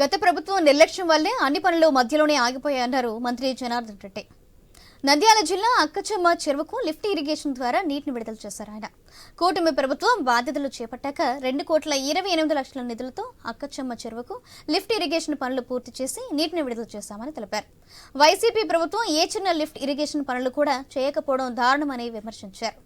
గత ప్రభుత్వం నిర్లక్ష్యం వల్లే అన్ని పనులు మధ్యలోనే ఆగిపోయాయన్నారు మంత్రి జనార్దన్ రెడ్డి. నంద్యాల జిల్లా అక్కచమ్మ చెరువుకు లిఫ్ట్ ఇరిగేషన్ ద్వారా నీటిని విడుదల చేశారు ఆయన. కూటమి ప్రభుత్వం బాధ్యతలు చేపట్టాక రెండు కోట్ల ఇరవై ఎనిమిది లక్షల నిధులతో అక్కచమ్మ చెరువుకు లిఫ్ట్ ఇరిగేషన్ పనులు పూర్తి చేసి నీటిని విడుదల చేశామని తెలిపారు. వైసీపీ ప్రభుత్వం ఏ చిన్న లిఫ్ట్ ఇరిగేషన్ పనులు కూడా చేయకపోవడం దారుణమని విమర్శించారు.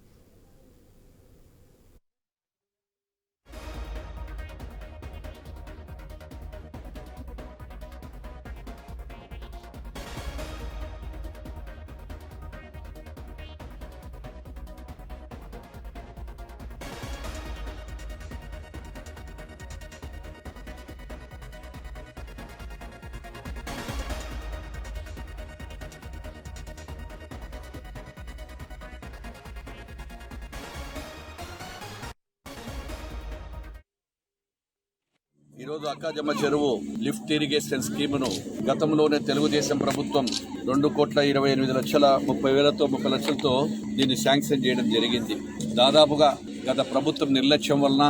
ఈరోజు అక్కాజమ్మ చెరువు లిఫ్ట్ ఇరిగేషన్ స్కీమును గతంలోనే తెలుగుదేశం ప్రభుత్వం రెండు కోట్ల ఇరవై ఎనిమిది లక్షల ముప్పై వేలతో ముప్పై లక్షలతో దీన్ని శాంక్షన్ చేయడం జరిగింది. దాదాపుగా గత ప్రభుత్వం నిర్లక్ష్యం వలన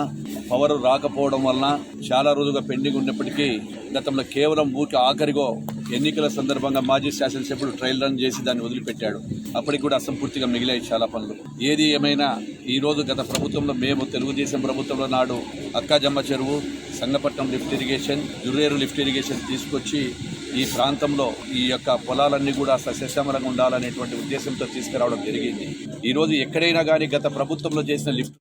పవర్ రాకపోవడం వలన చాలా రోజుగా పెండింగ్ ఉన్నప్పటికీ గతంలో కేవలం ఊరికి ఆఖరిగో ఎన్నికల సందర్భంగా మాజీ శాసనసభ్యుడు ట్రయల్ రన్ చేసి దాన్ని వదిలిపెట్టాడు. అప్పటికి కూడా అసంపూర్తిగా మిగిలాయి చాలా పనులు. ఏది ఏమైనా ఈరోజు గత ప్రభుత్వంలో మేము తెలుగుదేశం ప్రభుత్వంలో నాడు అక్కాజమ్మ చెరువు Sangapatnam lift irrigation Jurreru lift irrigation తీసుకొచ్చి ఈ ప్రాంతంలో ఈ యొక్క పొలాలన్నీ కూడా సస్యశ్యామలంగా ఉండాలనేటువంటి ఉద్దేశంతో తీసుకురావడం జరిగింది. ఈరోజు ఎక్కడైనా కానీ గత ప్రభుత్వంలో చేసిన లిఫ్ట్